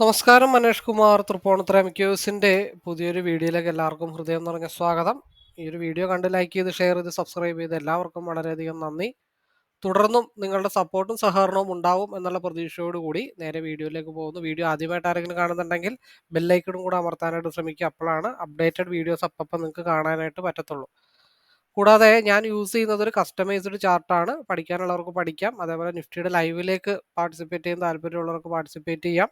നമസ്കാരം മനേഷ് കുമാർ തൃപ്പൂണിത്തുറ മിക്യൂസിന്റെ പുതിയൊരു വീഡിയോയിലേക്ക് എല്ലാവർക്കും ഹൃദയം നിറഞ്ഞ സ്വാഗതം. ഈ ഒരു വീഡിയോ കണ്ട് ലൈക്ക് ചെയ്ത് ഷെയർ ചെയ്ത് സബ്സ്ക്രൈബ് ചെയ്ത് എല്ലാവർക്കും വളരെയധികം നന്ദി. തുടർന്നും നിങ്ങളുടെ സപ്പോർട്ടും സഹകരണവും ഉണ്ടാവും എന്നുള്ള പ്രതീക്ഷയോടുകൂടി നേരെ വീഡിയോയിലേക്ക് പോകുന്നു. വീഡിയോ ആദ്യമായിട്ട് ആരെങ്കിലും കാണുന്നുണ്ടെങ്കിൽ ബെല്ലൈക്കണും കൂടെ അമർത്താനായിട്ട് ശ്രമിക്കുക. അപ്പോഴാണ് അപ്ഡേറ്റഡ് വീഡിയോസ് അപ്പം നിങ്ങൾക്ക് കാണാനായിട്ട് പറ്റത്തുള്ളൂ. കൂടാതെ ഞാൻ യൂസ് ചെയ്യുന്നത് ഒരു കസ്റ്റമൈസ്ഡ് ചാർട്ടാണ്. പഠിക്കാനുള്ളവർക്ക് പഠിക്കാം. അതേപോലെ നിഫ്റ്റിയുടെ ലൈവിലേക്ക് പാർട്ടിസിപ്പേറ്റ് ചെയ്യാൻ താല്പര്യമുള്ളവർക്ക് പാർട്ടിസിപ്പേറ്റ് ചെയ്യാം.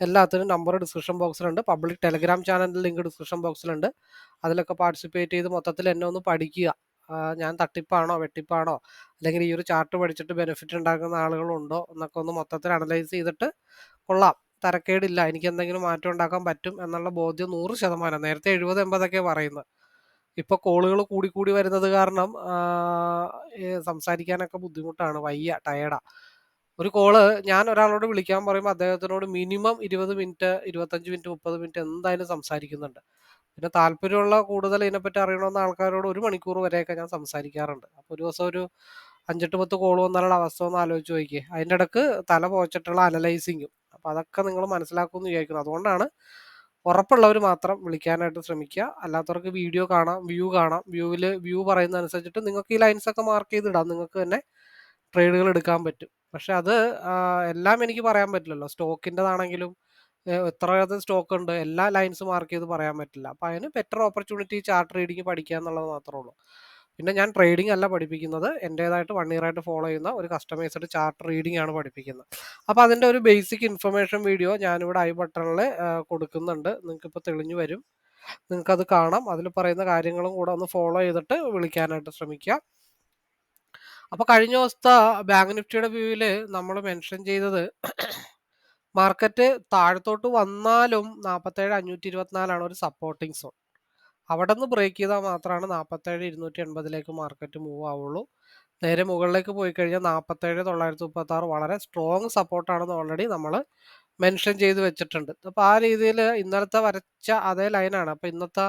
എല്ലാത്തിനും നമ്പർ ഡിസ്ക്രിപ്ഷൻ ബോക്സിലുണ്ട് പബ്ലിക് ടെലഗ്രാം ചാനലിന്റെ ലിങ്ക് ഡിസ്ക്രിപ്ഷൻ ബോക്സിലുണ്ട് അതിലൊക്കെ പാർട്ടിസിപ്പേറ്റ് ചെയ്ത് മൊത്തത്തിൽ എന്നെ ഒന്ന് പഠിക്കുക. ഞാൻ തട്ടിപ്പാണോ വെട്ടിപ്പാണോ അല്ലെങ്കിൽ ഈ ഒരു ചാർട്ട് പഠിച്ചിട്ട് ബെനിഫിറ്റ് ഉണ്ടാക്കുന്ന ആളുകളുണ്ടോ എന്നൊക്കെ ഒന്ന് മൊത്തത്തിൽ അനലൈസ് ചെയ്തിട്ട് കൊള്ളാം. തരക്കേടില്ല. എനിക്ക് എന്തെങ്കിലും മാറ്റം ഉണ്ടാക്കാൻ പറ്റും എന്നുള്ള ബോധ്യം നൂറ് ശതമാനം. നേരത്തെ എഴുപത് എൺപതൊക്കെ പറയുന്നത്. ഇപ്പൊ കോളുകൾ കൂടി കൂടി വരുന്നത് കാരണം സംസാരിക്കാനൊക്കെ ബുദ്ധിമുട്ടാണ് വയ്യ ടയർഡാ ഒരു കോൾ ഞാൻ ഒരാളോട് വിളിക്കാൻ പറയുമ്പോൾ അദ്ദേഹത്തിനോട് മിനിമം ഇരുപത് മിനിറ്റ് ഇരുപത്തഞ്ച് മിനിറ്റ് മുപ്പത് മിനിറ്റ് എന്തായാലും സംസാരിക്കുന്നുണ്ട്. പിന്നെ താല്പര്യമുള്ള കൂടുതൽ ഇതിനെപ്പറ്റി അറിയണമെന്ന ആൾക്കാരോട് ഒരു മണിക്കൂർ വരെയൊക്കെ ഞാൻ സംസാരിക്കാറുണ്ട്. അപ്പോൾ ഒരു ദിവസം ഒരു അഞ്ചെട്ട് പത്ത് കോൾ വന്നാലുള്ള അവസ്ഥ ഒന്ന് ആലോചിച്ച് നോക്കിയേ. അതിന്റെ ഇടയ്ക്ക് തല പോച്ചിട്ടുള്ള അനലൈസിങ്ങും അപ്പോൾ അതൊക്കെ നിങ്ങൾ മനസ്സിലാക്കുമെന്ന് വിചാരിക്കുന്നു. അതുകൊണ്ടാണ് ഉറപ്പുള്ളവർ മാത്രം വിളിക്കാനായിട്ട് ശ്രമിക്കുക. അല്ലാത്തവർക്ക് വീഡിയോ കാണാം വ്യൂ കാണാം. വ്യൂവിൽ വ്യൂ പറയുന്ന അനുസരിച്ചിട്ട് നിങ്ങൾക്ക് ഈ ലൈൻസ് ഒക്കെ മാർക്ക് ചെയ്തിടാം. നിങ്ങൾക്ക് തന്നെ ട്രേഡുകൾ എടുക്കാൻ പറ്റും. പക്ഷെ അത് എല്ലാം എനിക്ക് പറയാൻ പറ്റില്ലല്ലോ. സ്റ്റോക്കിന്റെതാണെങ്കിലും എത്ര സ്റ്റോക്ക് ഉണ്ട് എല്ലാ ലൈൻസ് മാർക്ക് ചെയ്ത് പറയാൻ പറ്റില്ല. അപ്പം അതിന് ബെറ്റർ ഓപ്പർച്യൂണിറ്റി ചാർട്ട് റീഡിങ് പഠിക്കുക എന്നുള്ളത് മാത്രമേ ഉള്ളൂ. പിന്നെ ഞാൻ ട്രേഡിംഗ് അല്ല പഠിപ്പിക്കുന്നത്. എന്റേതായിട്ട് വൺ ഇയർ ആയിട്ട് ഫോളോ ചെയ്യുന്ന ഒരു കസ്റ്റമൈസ്ഡ് ചാർട്ട് റീഡിംഗ് ആണ് പഠിപ്പിക്കുന്നത്. അപ്പോൾ അതിന്റെ ഒരു ബേസിക് ഇൻഫർമേഷൻ വീഡിയോ ഞാനിവിടെ ഐ ബട്ടണിൽ കൊടുക്കുന്നുണ്ട്. നിങ്ങൾക്ക് ഇപ്പോൾ തെളിഞ്ഞു വരും. നിങ്ങൾക്കത് കാണാം. അതിൽ പറയുന്ന കാര്യങ്ങളും കൂടെ ഒന്ന് ഫോളോ ചെയ്തിട്ട് വിളിക്കാനായിട്ട് ശ്രമിക്കുക അപ്പോൾ കഴിഞ്ഞ ദിവസത്തെ ബാങ്ക് നിഫ്റ്റിയുടെ വ്യൂവിൽ നമ്മൾ മെൻഷൻ ചെയ്തത് മാർക്കറ്റ് താഴത്തോട്ട് വന്നാലും നാൽപ്പത്തേഴ് അഞ്ഞൂറ്റി ഇരുപത്തിനാലാണ് ഒരു സപ്പോർട്ടിങ് സോൺ അവിടെ നിന്ന് ബ്രേക്ക് ചെയ്താൽ മാത്രമാണ് നാൽപ്പത്തേഴ് ഇരുന്നൂറ്റി എൺപതിലേക്ക് മാർക്കറ്റ് മൂവ് ആവുള്ളൂ. നേരെ മുകളിലേക്ക് പോയി കഴിഞ്ഞാൽ നാൽപ്പത്തേഴ് തൊള്ളായിരത്തി മുപ്പത്തി ആറ് വളരെ സ്ട്രോങ് സപ്പോർട്ടാണെന്ന് ഓൾറെഡി നമ്മൾ മെൻഷൻ ചെയ്ത് വെച്ചിട്ടുണ്ട്. അപ്പോൾ ആ രീതിയിൽ ഇന്നലത്തെ വരച്ച അതേ ലൈനാണ് അപ്പോൾ ഇന്നത്തെ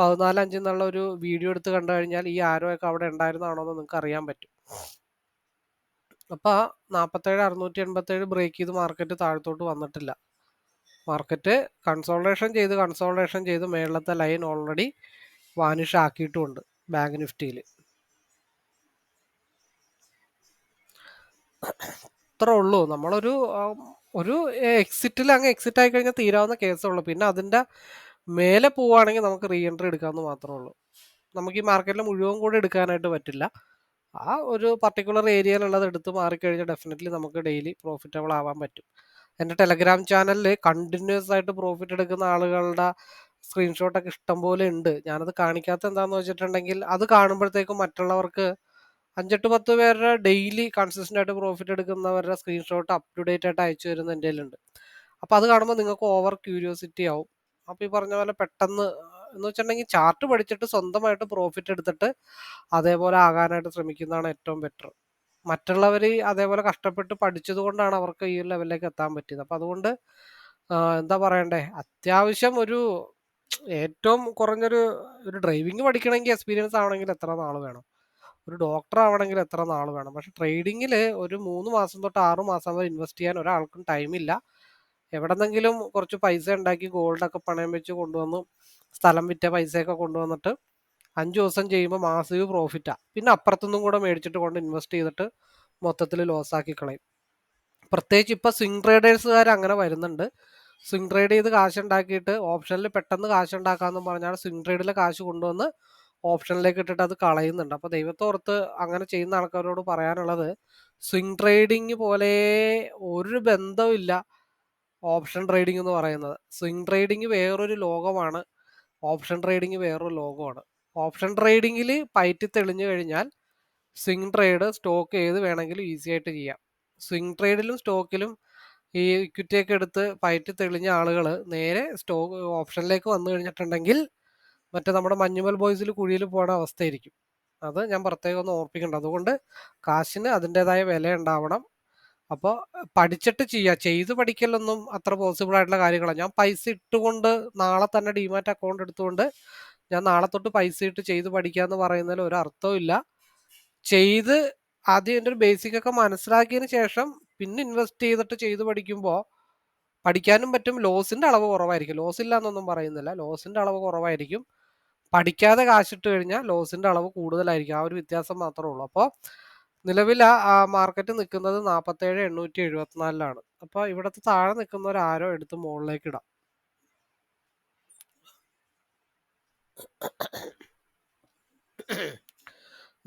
പതിനാല് അഞ്ച് എന്നുള്ള ഒരു വീഡിയോ എടുത്ത് കണ്ടു കഴിഞ്ഞാൽ ഈ ആരോയൊക്കെ അവിടെ ഉണ്ടായിരുന്നാണോ എന്ന് നിങ്ങൾക്ക് അറിയാൻ പറ്റും. അപ്പോൾ നാൽപ്പത്തേഴ് അറുന്നൂറ്റി എൺപത്തേഴ് ബ്രേക്ക് ചെയ്ത് മാർക്കറ്റ് താഴത്തോട്ട് വന്നിട്ടില്ല. മാർക്കറ്റ് കൺസോൾട്ടേഷൻ ചെയ്ത് കൺസോൾട്ടേഷൻ ചെയ്ത് മേളത്തെ ലൈൻ ഓൾറെഡി വാനിഷ് ആക്കിയിട്ടുമുണ്ട് ബാങ്ക് നിഫ്റ്റിയിൽ ഇത്രേ ഉള്ളൂ. നമ്മളൊരു ഒരു എക്സിറ്റിൽ അങ്ങ് എക്സിറ്റ് ആയി കഴിഞ്ഞാൽ തീരാവുന്ന കേസേ ഉള്ളൂ. പിന്നെ അതിന്റെ മേലെ പോവുകയാണെങ്കിൽ നമുക്ക് റീ എൻട്രി എടുക്കാമെന്ന് മാത്രമേ ഉള്ളൂ. നമുക്ക് ഈ മാർക്കറ്റിൽ മുഴുവൻ കൂടെ എടുക്കാനായിട്ട് പറ്റില്ല. ആ ഒരു പർട്ടിക്കുലർ ഏരിയയിലുള്ളത് എടുത്ത് മാറിക്കഴിഞ്ഞാൽ ഡെഫിനറ്റ്ലി നമുക്ക് ഡെയിലി പ്രോഫിറ്റബിൾ ആവാൻ പറ്റും. എന്റെ ടെലഗ്രാം ചാനലിൽ കണ്ടിന്യൂസ് ആയിട്ട് പ്രോഫിറ്റ് എടുക്കുന്ന ആളുകളുടെ സ്ക്രീൻഷോട്ടൊക്കെ ഇഷ്ടം പോലെ ഉണ്ട്. ഞാനത് കാണിക്കാത്ത എന്താണെന്ന് വെച്ചിട്ടുണ്ടെങ്കിൽ അത് കാണുമ്പോഴത്തേക്കും മറ്റുള്ളവർക്ക് അഞ്ചെട്ട് പത്ത് പേരുടെ ഡെയിലി കൺസിസ്റ്റന്റ് ആയിട്ട് പ്രോഫിറ്റ് എടുക്കുന്നവരുടെ സ്ക്രീൻഷോട്ട് അപ് ടു ഡേറ്റ് ആയിട്ട് അയച്ചു തരുന്ന എന്റെ കയ്യിലുണ്ട്. അപ്പോൾ അത് കാണുമ്പോൾ നിങ്ങൾക്ക് ഓവർ ക്യൂരിയോസിറ്റി ആവും. അപ്പോൾ ഈ പറഞ്ഞ പോലെ പെട്ടെന്ന് എന്ന് വെച്ചിട്ടുണ്ടെങ്കിൽ ചാർട്ട് പഠിച്ചിട്ട് സ്വന്തമായിട്ട് പ്രോഫിറ്റ് എടുത്തിട്ട് അതേപോലെ ആകാനായിട്ട് ശ്രമിക്കുന്നതാണ് ഏറ്റവും ബെറ്റർ മറ്റുള്ളവർ അതേപോലെ കഷ്ടപ്പെട്ട് പഠിച്ചത് കൊണ്ടാണ് അവർക്ക് ഈ ലെവലിലേക്ക് എത്താൻ പറ്റിയത്. അപ്പം അതുകൊണ്ട് എന്താ പറയണ്ടേ? അത്യാവശ്യം ഒരു ഏറ്റവും കുറഞ്ഞൊരു ഒരു ഡ്രൈവിംഗ് പഠിക്കണമെങ്കിൽ എക്സ്പീരിയൻസ് ആവണമെങ്കിൽ എത്ര നാൾ വേണം? ഒരു ഡോക്ടർ ആവണമെങ്കിൽ എത്ര നാൾ വേണം? പക്ഷെ ട്രേഡിങ്ങിൽ ഒരു മൂന്ന് മാസം തൊട്ട് ആറ് മാസം വരെ ഇൻവെസ്റ്റ് ചെയ്യാൻ ഒരാൾക്കും ടൈമില്ല എവിടെന്നെങ്കിലും കുറച്ച് പൈസ ഉണ്ടാക്കി ഗോൾഡൊക്കെ പണയം വെച്ച് കൊണ്ടുവന്നു സ്ഥലം വിറ്റ പൈസയൊക്കെ കൊണ്ടുവന്നിട്ട് അഞ്ച് ദിവസം ചെയ്യുമ്പോൾ മാസീവ് പ്രോഫിറ്റാണ് പിന്നെ അപ്പുറത്തുനിന്നും കൂടെ മേടിച്ചിട്ട് കൊണ്ട് ഇൻവെസ്റ്റ് ചെയ്തിട്ട് മൊത്തത്തിൽ ലോസ് ആക്കി കളയും. പ്രത്യേകിച്ച് ഇപ്പോൾ സ്വിംഗ് ട്രേഡേഴ്സുകാർ അങ്ങനെ വരുന്നുണ്ട്. സ്വിംഗ് ട്രേഡ് ചെയ്ത് കാശ് ഉണ്ടാക്കിയിട്ട് ഓപ്ഷനിൽ പെട്ടെന്ന് കാശ് ഉണ്ടാക്കാമെന്ന് പറഞ്ഞാൽ സ്വിംഗ് ട്രേഡിലെ കാശ് കൊണ്ടുവന്ന് ഓപ്ഷനിലേക്ക് ഇട്ടിട്ട് അത് കളയുന്നുണ്ട്. അപ്പോൾ ദൈവത്തോർത്ത് അങ്ങനെ ചെയ്യുന്ന ആൾക്കാരോട് പറയാനുള്ളത് സ്വിംഗ് ട്രേഡിങ് പോലെ ഒരു ബന്ധമില്ല ഓപ്ഷൻ ട്രേഡിംഗ് എന്ന് പറയുന്നത്. സ്വിംഗ് ട്രേഡിംഗ് വേറൊരു ലോകമാണ്. ഓപ്ഷൻ ട്രേഡിംഗ് വേറൊരു ലോകമാണ്. ഓപ്ഷൻ ട്രേഡിങ്ങിൽ പയറ്റി തെളിഞ്ഞു കഴിഞ്ഞാൽ സ്വിംഗ് ട്രേഡ് സ്റ്റോക്ക് ഏത് വേണമെങ്കിലും ഈസി ആയിട്ട് ചെയ്യാം. സ്വിംഗ് ട്രേഡിലും സ്റ്റോക്കിലും ഈ ഇക്വിറ്റി ഒക്കെ എടുത്ത് പയറ്റി തെളിഞ്ഞ ആളുകൾ നേരെ സ്റ്റോക്ക് ഓപ്ഷനിലേക്ക് വന്നു കഴിഞ്ഞിട്ടുണ്ടെങ്കിൽ മറ്റേ നമ്മുടെ മഞ്ഞുമൽ ബോയ്സിൽ കുഴിയിൽ പോണ അവസ്ഥയായിരിക്കും. അത് ഞാൻ പ്രത്യേകം ഒന്ന് ഓർപ്പിക്കേണ്ട. അതുകൊണ്ട് കാശിന് അതിന്റെതായ വില ഉണ്ടാവണം. അപ്പോൾ പഠിച്ചിട്ട് ചെയ്യുക ചെയ്ത് പഠിക്കലൊന്നും അത്ര പോസിബിൾ ആയിട്ടുള്ള കാര്യങ്ങളാണ് ഞാൻ പൈസ ഇട്ടുകൊണ്ട് നാളെ തന്നെ ഡിമാറ്റ് അക്കൗണ്ട് എടുത്തുകൊണ്ട് ഞാൻ നാളെ തൊട്ട് പൈസ ഇട്ട് ചെയ്ത് പഠിക്കാന്ന് പറയുന്നതിൽ ഒരു അർത്ഥവും ഇല്ല. ചെയ്ത് ആദ്യം എന്റെ ഒരു ബേസിക് ഒക്കെ മനസ്സിലാക്കിയതിന് ശേഷം പിന്നെ ഇൻവെസ്റ്റ് ചെയ്തിട്ട് ചെയ്ത് പഠിക്കുമ്പോൾ പഠിക്കാനും പറ്റും. ലോസിന്റെ അളവ് കുറവായിരിക്കും. ലോസ് ഇല്ല എന്നൊന്നും പറയുന്നില്ല ലോസിന്റെ അളവ് കുറവായിരിക്കും. പഠിക്കാതെ കാശിട്ട് കഴിഞ്ഞാൽ ലോസിന്റെ അളവ് കൂടുതലായിരിക്കും. ആ ഒരു വ്യത്യാസം മാത്രമേ ഉള്ളൂ. അപ്പോൾ നിലവിൽ ആ മാർക്കറ്റ് നിൽക്കുന്നത് നാൽപ്പത്തേഴ് എണ്ണൂറ്റി എഴുപത്തിനാലിലാണ്. അപ്പോൾ ഇവിടുത്തെ താഴെ നിൽക്കുന്നവർ ആരോ എടുത്ത് മുകളിലേക്ക് ഇടാം.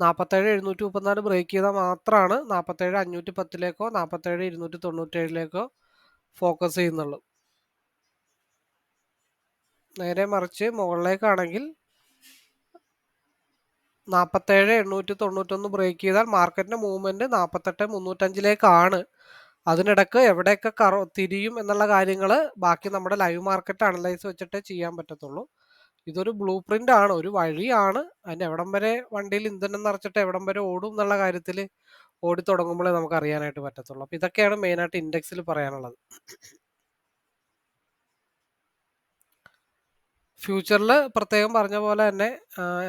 നാൽപ്പത്തേഴ് എഴുന്നൂറ്റി മുപ്പത്തിനാല് ബ്രേക്ക് ചെയ്താൽ മാത്രമാണ് നാൽപ്പത്തേഴ് അഞ്ഞൂറ്റി പത്തിലേക്കോ നാൽപ്പത്തേഴ് ഇരുന്നൂറ്റി തൊണ്ണൂറ്റേഴിലേക്കോ ഫോക്കസ് ചെയ്യുന്നുള്ളൂ. നേരെ മറിച്ച് മുകളിലേക്കാണെങ്കിൽ നാൽപ്പത്തേഴ് എണ്ണൂറ്റി തൊണ്ണൂറ്റൊന്ന് ബ്രേക്ക് ചെയ്താൽ മാർക്കറ്റിന്റെ മൂവ്മെന്റ് നാൽപ്പത്തെട്ട് മുന്നൂറ്റഞ്ചിലേക്കാണ്. അതിനിടക്ക് എവിടെയൊക്കെ കറ തിരിയും എന്നുള്ള കാര്യങ്ങൾ ബാക്കി നമ്മുടെ ലൈവ് മാർക്കറ്റ് അനലൈസ് വെച്ചിട്ടേ ചെയ്യാൻ പറ്റത്തുള്ളൂ. ഇതൊരു ബ്ലൂ പ്രിന്റ് ആണ്. ഒരു വഴിയാണ്. അതിന് എവിടം വരെ വണ്ടിയിൽ ഇന്ധനം നിറച്ചിട്ട് എവിടം വരെ ഓടും എന്നുള്ള കാര്യത്തിൽ ഓടി തുടങ്ങുമ്പോഴേ നമുക്ക് അറിയാനായിട്ട് പറ്റത്തുള്ളൂ. അപ്പൊ ഇതൊക്കെയാണ് മെയിൻ ആയിട്ട് ഇൻഡെക്സിൽ പറയാനുള്ളത്. ഫ്യൂച്ചറിൽ പ്രത്യേകം പറഞ്ഞ പോലെ തന്നെ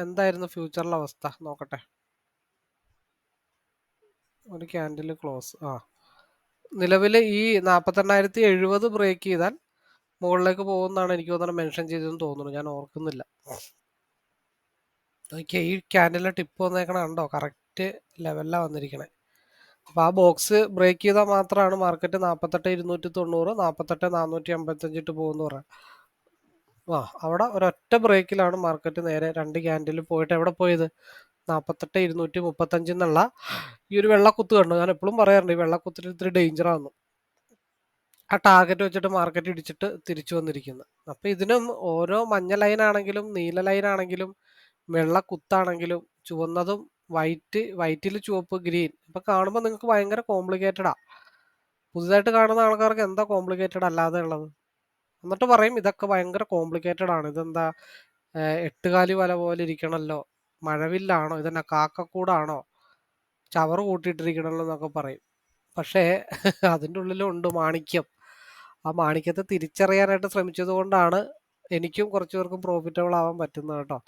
എന്തായിരുന്നു ഫ്യൂച്ചറിലെ അവസ്ഥ? നോക്കട്ടെ. ഒരു ക്യാൻഡിൽ ക്ലോസ് ആ. നിലവിൽ ഈ നാൽപ്പത്തെണ്ണായിരത്തി എഴുപത് ബ്രേക്ക് ചെയ്താൽ മുകളിലേക്ക് പോകുന്നതാണ് എനിക്ക് തോന്നുന്നത് മെൻഷൻ ചെയ്തതെന്ന് തോന്നുന്നു. ഞാൻ ഓർക്കുന്നില്ല. ഓക്കെ ഈ ക്യാൻഡിലെ ടിപ്പ് വന്നേക്കണ കണ്ടോ? കറക്റ്റ് ലെവലിലാണ് വന്നിരിക്കണേ. അപ്പോൾ ആ ബോക്സ് ബ്രേക്ക് ചെയ്താൽ മാത്രമാണ് മാർക്കറ്റ് നാൽപ്പത്തെട്ട് ഇരുന്നൂറ്റി തൊണ്ണൂറ് നാൽപ്പത്തെട്ട് നാനൂറ്റി അമ്പത്തഞ്ചിട്ട് പോകുന്നു പറയാം. ആ അവിടെ ഒരൊറ്റ ബ്രേക്കിലാണ് മാർക്കറ്റ് നേരെ രണ്ട് ക്യാൻഡിൽ പോയിട്ട് എവിടെ പോയത്? നാൽപ്പത്തെട്ട് ഇരുന്നൂറ്റി മുപ്പത്തഞ്ച് എന്നുള്ള ഈ ഒരു വെള്ളക്കുത്ത് കണ്ടു. ഞാൻ എപ്പോഴും പറയാറുണ്ട് ഈ വെള്ളക്കുത്തിൽ ഇത്തിരി ഡേഞ്ചറാണ് ആ ടാർഗറ്റ് വെച്ചിട്ട് മാർക്കറ്റ് ഇടിച്ചിട്ട് തിരിച്ചു വന്നിരിക്കുന്നത് അപ്പോൾ ഇതിനും ഓരോ മഞ്ഞ ലൈൻ ആണെങ്കിലും നീല ലൈൻ ആണെങ്കിലും വെള്ള കുത്താണെങ്കിലും ചുവന്നതും വൈറ്റ് വൈറ്റിൽ ചുവപ്പ് ഗ്രീൻ ഇപ്പൊ കാണുമ്പോൾ നിങ്ങൾക്ക് ഭയങ്കര കോംപ്ലിക്കേറ്റഡാ പുതുതായിട്ട് കാണുന്ന ആൾക്കാർക്ക് എന്താ കോംപ്ലിക്കേറ്റഡ് അല്ലാതെ ഉള്ളത്? എന്നിട്ട് പറയും ഇതൊക്കെ ഭയങ്കര കോംപ്ലിക്കേറ്റഡ് ആണ്. ഇതെന്താ എട്ടുകാലി വല പോലെ ഇരിക്കണല്ലോ. മഴവില്ലാണോ? ഇതെന്നാ കാക്കക്കൂടാണോ? ചവറ് കൂട്ടിയിട്ടിരിക്കണല്ലോ എന്നൊക്കെ പറയും. പക്ഷേ അതിന്റെ ഉള്ളിലുണ്ട് മാണിക്യം. ആ മാണിക്യത്തെ തിരിച്ചറിയാനായിട്ട് ശ്രമിച്ചത് കൊണ്ടാണ് എനിക്കും കുറച്ചു പേർക്കും പ്രോഫിറ്റബിൾ ആവാൻ പറ്റുന്നത് കേട്ടോ.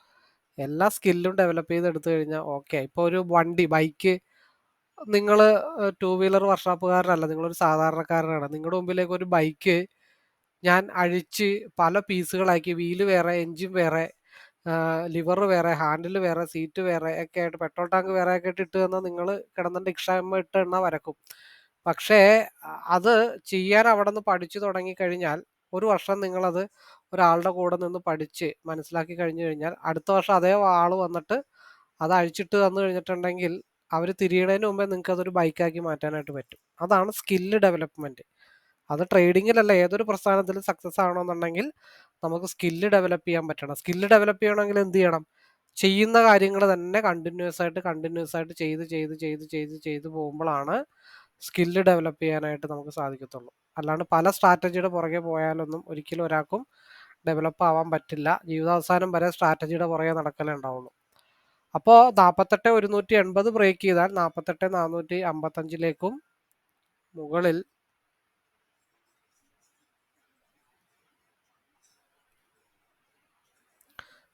എല്ലാ സ്കില്ലും ഡെവലപ്പ് ചെയ്ത് എടുത്തു കഴിഞ്ഞാൽ ഓക്കെ ഇപ്പോൾ ഒരു വണ്ടി ബൈക്ക് നിങ്ങൾ ടൂ വീലർ വർഷാപ്പുകാരനല്ല നിങ്ങളൊരു സാധാരണക്കാരനാണ്. നിങ്ങളുടെ മുമ്പിലേക്ക് ഒരു ബൈക്ക് ഞാൻ അഴിച്ച് പല പീസുകളാക്കി വീൽ വേറെ എൻജിൻ വേറെ ലിവർ വേറെ ഹാൻഡിൽ വേറെ സീറ്റ് വേറെ ഒക്കെ ആയിട്ട് പെട്രോൾ ടാങ്ക് വേറെ ഒക്കെ ആയിട്ട് ഇട്ട് തന്നാൽ നിങ്ങൾ കിടന്നിട്ട് ഇക്ഷാമ ഇട്ട് എണ്ണ വരക്കും. പക്ഷേ അത് ചെയ്യാൻ അവിടെ നിന്ന് പഠിച്ചു തുടങ്ങിക്കഴിഞ്ഞാൽ ഒരു വർഷം നിങ്ങളത് ഒരാളുടെ കൂടെ നിന്ന് പഠിച്ച് മനസ്സിലാക്കി കഴിഞ്ഞു കഴിഞ്ഞാൽ അടുത്ത വർഷം അതേ ആൾ വന്നിട്ട് അത് അഴിച്ചിട്ട് തന്നു കഴിഞ്ഞിട്ടുണ്ടെങ്കിൽ അവർ തിരിയണതിന് മുമ്പേ നിങ്ങൾക്ക് അതൊരു ബൈക്കാക്കി മാറ്റാനായിട്ട് പറ്റും. അതാണ് സ്കില്ല് ഡെവലപ്മെന്റ് അത് ട്രേഡിങ്ങിലല്ല ഏതൊരു പ്രസ്ഥാനത്തിലും സക്സസ് ആവണമെന്നുണ്ടെങ്കിൽ നമുക്ക് സ്കില്ല് ഡെവലപ്പ് ചെയ്യാൻ പറ്റണം. സ്കില്ല് ഡെവലപ്പ് ചെയ്യണമെങ്കിൽ എന്ത് ചെയ്യണം? ചെയ്യുന്ന കാര്യങ്ങൾ തന്നെ കണ്ടിന്യൂസ് ആയിട്ട് കണ്ടിന്യൂസ് ആയിട്ട് ചെയ്ത് ചെയ്ത് ചെയ്ത് ചെയ്ത് ചെയ്ത് പോകുമ്പോഴാണ് സ്കില്ല് ഡെവലപ്പ് ചെയ്യാനായിട്ട് നമുക്ക് സാധിക്കത്തുള്ളൂ. അല്ലാണ്ട് പല സ്ട്രാറ്റജിയുടെ പുറകെ പോയാലൊന്നും ഒരിക്കലും ഒരാൾക്കും ഡെവലപ്പ് ആവാൻ പറ്റില്ല. ജീവിതാവസാനം വരെ സ്ട്രാറ്റജിയുടെ പുറകെ നടക്കലേ ഉണ്ടാവുള്ളൂ. അപ്പോൾ നാൽപ്പത്തെട്ട് ഒരുന്നൂറ്റി എൺപത് ബ്രേക്ക് ചെയ്താൽ നാൽപ്പത്തെട്ട് നാനൂറ്റി അമ്പത്തഞ്ചിലേക്കും മുകളിൽ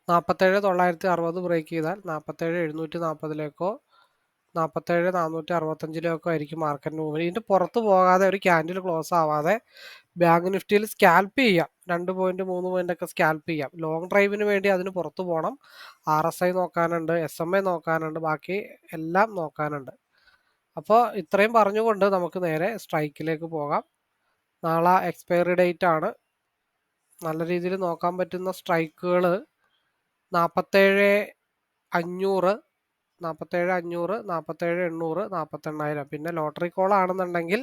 നാൽപ്പത്തേഴ് തൊള്ളായിരത്തി അറുപത് ബ്രേക്ക് ചെയ്താൽ നാൽപ്പത്തേഴ് എഴുന്നൂറ്റി നാൽപ്പതിലേക്കോ നാൽപ്പത്തേഴ് നാനൂറ്റി അറുപത്തഞ്ചിലേക്കോ ആയിരിക്കും മാർക്കറ്റ് മൂവ് ഇതിന്റെ പുറത്ത് പോകാതെ ഒരു ക്യാൻഡിൽ ക്ലോസ് ആവാതെ ബാങ്ക് നിഫ്റ്റിയിൽ സ്കാൽപ്പ് ചെയ്യാം. രണ്ട് പോയിന്റ് മൂന്ന് പോയിന്റ് ഒക്കെ സ്കാൽപ്പ് ചെയ്യാം. ലോങ് ഡ്രൈവിന് വേണ്ടി അതിന് പുറത്ത് പോകണം ആർ എസ് ഐ നോക്കാനുണ്ട് എസ് എം ഐ നോക്കാനുണ്ട് ബാക്കി എല്ലാം നോക്കാനുണ്ട്. അപ്പോൾ ഇത്രയും പറഞ്ഞുകൊണ്ട് നമുക്ക് നേരെ സ്ട്രൈക്കിലേക്ക് പോകാം. നാളെ എക്സ്പയറി ഡേറ്റ് ആണ്. നല്ല രീതിയിൽ നോക്കാൻ പറ്റുന്ന സ്ട്രൈക്കുകൾ നാൽപ്പത്തേഴ് അഞ്ഞൂറ് നാൽപ്പത്തേഴ് അഞ്ഞൂറ് നാൽപ്പത്തേഴ് എണ്ണൂറ് നാൽപ്പത്തെണ്ണായിരം പിന്നെ ലോട്ടറി കോൾ ആണെന്നുണ്ടെങ്കിൽ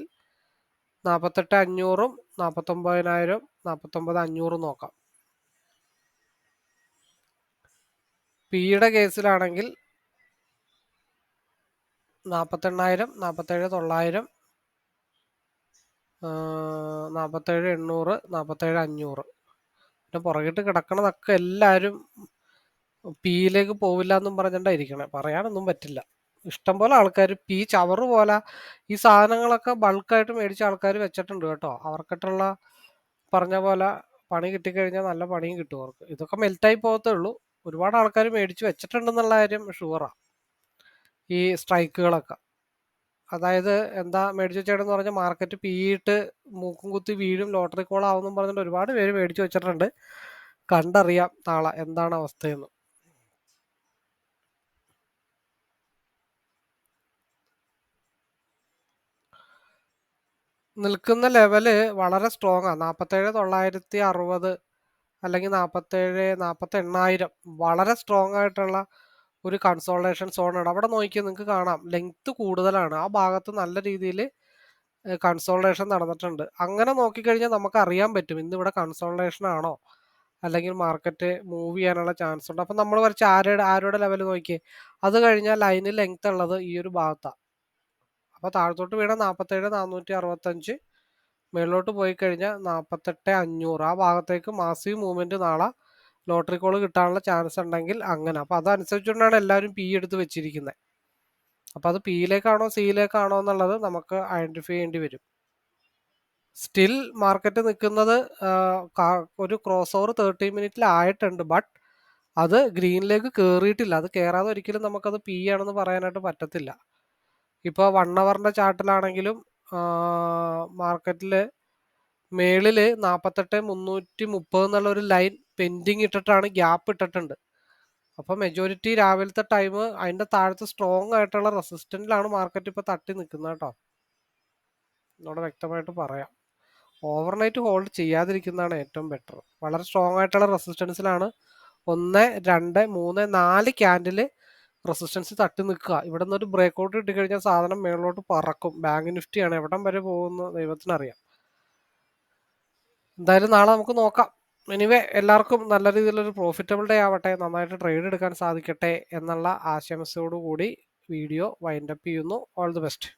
നാൽപ്പത്തെട്ട് അഞ്ഞൂറും നാൽപ്പത്തൊമ്പതിനായിരം നാൽപ്പത്തൊമ്പത് അഞ്ഞൂറും നോക്കാം. പിയുടെ കേസിലാണെങ്കിൽ നാൽപ്പത്തെണ്ണായിരം നാൽപ്പത്തേഴ് തൊള്ളായിരം നാൽപ്പത്തേഴ് എണ്ണൂറ് നാൽപ്പത്തേഴ് അഞ്ഞൂറ്. പിന്നെ പുറകിട്ട് കിടക്കണതൊക്കെ എല്ലാവരും പിയിലേക്ക് പോവില്ല എന്നും പറഞ്ഞിട്ടായിരിക്കണേ. പറയാനൊന്നും പറ്റില്ല. ഇഷ്ടം പോലെ ആൾക്കാർ പി ചവറ് പോലെ ഈ സാധനങ്ങളൊക്കെ ബൾക്കായിട്ട് മേടിച്ച ആൾക്കാർ വെച്ചിട്ടുണ്ട് കേട്ടോ. അവർക്കിട്ടുള്ള പറഞ്ഞ പോലെ പണി കിട്ടിക്കഴിഞ്ഞാൽ നല്ല പണിയും കിട്ടും അവർക്ക്. ഇതൊക്കെ മെൽറ്റായി പോകത്തേ ഉള്ളൂ. ഒരുപാട് ആൾക്കാർ മേടിച്ച് വെച്ചിട്ടുണ്ടെന്നുള്ള കാര്യം ഷുവറാണ് ഈ സ്ട്രൈക്കുകളൊക്കെ അതായത് എന്താ മേടിച്ച് വെച്ചേടെന്ന് പറഞ്ഞാൽ മാർക്കറ്റ് പീയിട്ട് മൂക്കും കുത്തി വീഴും ലോട്ടറി കോൾ ആവുമെന്നും പറഞ്ഞിട്ട് ഒരുപാട് പേര് മേടിച്ച് വെച്ചിട്ടുണ്ട്. കണ്ടറിയാം നാളെ എന്താണ് അവസ്ഥയെന്ന്. നിൽക്കുന്ന ലെവൽ വളരെ സ്ട്രോങ് ആണ് നാൽപ്പത്തേഴ് തൊള്ളായിരത്തി അറുപത് അല്ലെങ്കിൽ നാൽപ്പത്തേഴ് നാൽപ്പത്തി എണ്ണായിരം വളരെ സ്ട്രോങ് ആയിട്ടുള്ള ഒരു കൺസോൾട്ടേഷൻ സോണാണ്. അവിടെ നോക്കിയാൽ നിങ്ങൾക്ക് കാണാം ലെങ്ത് കൂടുതലാണ്. ആ ഭാഗത്ത് നല്ല രീതിയിൽ കൺസോൾട്ടേഷൻ നടന്നിട്ടുണ്ട്. അങ്ങനെ നോക്കിക്കഴിഞ്ഞാൽ നമുക്ക് അറിയാൻ പറ്റും ഇന്ന് ഇവിടെ കൺസോൾട്ടേഷൻ ആണോ അല്ലെങ്കിൽ മാർക്കറ്റ് മൂവ് ചെയ്യാനുള്ള ചാൻസ് ഉണ്ട് അപ്പം നമ്മൾ കുറച്ച് ആരുടെ ആരുടെ ലെവൽ നോക്കിയേ? അത് കഴിഞ്ഞാൽ ലൈനിൽ ലെങ്ത് ഉള്ളത് ഈ ഒരു ഭാഗത്താണ് അപ്പോൾ താഴത്തോട്ട് വീണ നാൽപ്പത്തേഴ് നാനൂറ്റി അറുപത്തഞ്ച് മേളിലോട്ട് പോയി കഴിഞ്ഞാൽ നാൽപ്പത്തെട്ട് അഞ്ഞൂറ്. ആ ഭാഗത്തേക്ക് മാസീവ് മൂവ്മെന്റ് നാളെ ലോട്ടറി കോൾ കിട്ടാനുള്ള ചാൻസ് ഉണ്ടെങ്കിൽ അങ്ങനെ. അപ്പോൾ അതനുസരിച്ചുകൊണ്ടാണ് എല്ലാവരും പി എടുത്ത് വെച്ചിരിക്കുന്നത് അപ്പോൾ അത് പിയിലേക്കാണോ സിയിലേക്കാണോ എന്നുള്ളത് നമുക്ക് ഐഡന്റിഫൈ ചെയ്യേണ്ടി വരും. സ്റ്റിൽ മാർക്കറ്റ് നിൽക്കുന്നത് ഒരു ക്രോസ് ഓവർ തേർട്ടി മിനിറ്റിലായിട്ടുണ്ട് ബട്ട് അത് ഗ്രീനിലേക്ക് കയറിയിട്ടില്ല അത് കയറാതെ ഒരിക്കലും നമുക്കത് പി ആണെന്ന് പറയാനായിട്ട് പറ്റത്തില്ല. ഇപ്പോൾ വൺ അവറിന്റെ ചാർട്ടിലാണെങ്കിലും മാർക്കറ്റിൽ മേളിൽ നാൽപ്പത്തെട്ട് മുന്നൂറ്റി മുപ്പത് എന്നുള്ള ഒരു ലൈൻ പെൻഡിങ് ഇട്ടിട്ടാണ് ഗ്യാപ്പ് ഇട്ടിട്ടുണ്ട്. അപ്പോൾ മെജോറിറ്റി രാവിലത്തെ ടൈം അതിന്റെ താഴത്ത് സ്ട്രോങ് ആയിട്ടുള്ള റെസിസ്റ്റന്റിലാണ് മാർക്കറ്റ് ഇപ്പോൾ തട്ടി നിൽക്കുന്നത് കേട്ടോ. എന്നോട് വ്യക്തമായിട്ട് പറയാം. ഓവർനൈറ്റ് ഹോൾഡ് ചെയ്യാതിരിക്കുന്നതാണ് ഏറ്റവും ബെറ്റർ വളരെ സ്ട്രോങ് ആയിട്ടുള്ള റെസിസ്റ്റൻസിലാണ് ഒന്ന് രണ്ട് മൂന്ന് നാല് ക്യാൻഡിൽ റെസിസ്റ്റൻസ് തട്ടി നിൽക്കുക. ഇവിടെ നിന്ന് ഒരു ബ്രേക്ക് ഔട്ട് കിട്ടിക്കഴിഞ്ഞാൽ സാധനം മേളിലോട്ട് പറക്കും. ബാങ്ക് നിഫ്റ്റി ആണ്. എവിടം വരെ പോകുന്ന ദൈവത്തിനറിയാം. എന്തായാലും നാളെ നമുക്ക് നോക്കാം. എനിവേ എല്ലാവർക്കും നല്ല രീതിയിലൊരു പ്രോഫിറ്റബിൾ ഡേ ആവട്ടെ. നന്നായിട്ട് ട്രേഡ് എടുക്കാൻ സാധിക്കട്ടെ എന്നുള്ള ആശംസയോടുകൂടി വീഡിയോ വൈൻഡപ്പ് ചെയ്യുന്നു. All the best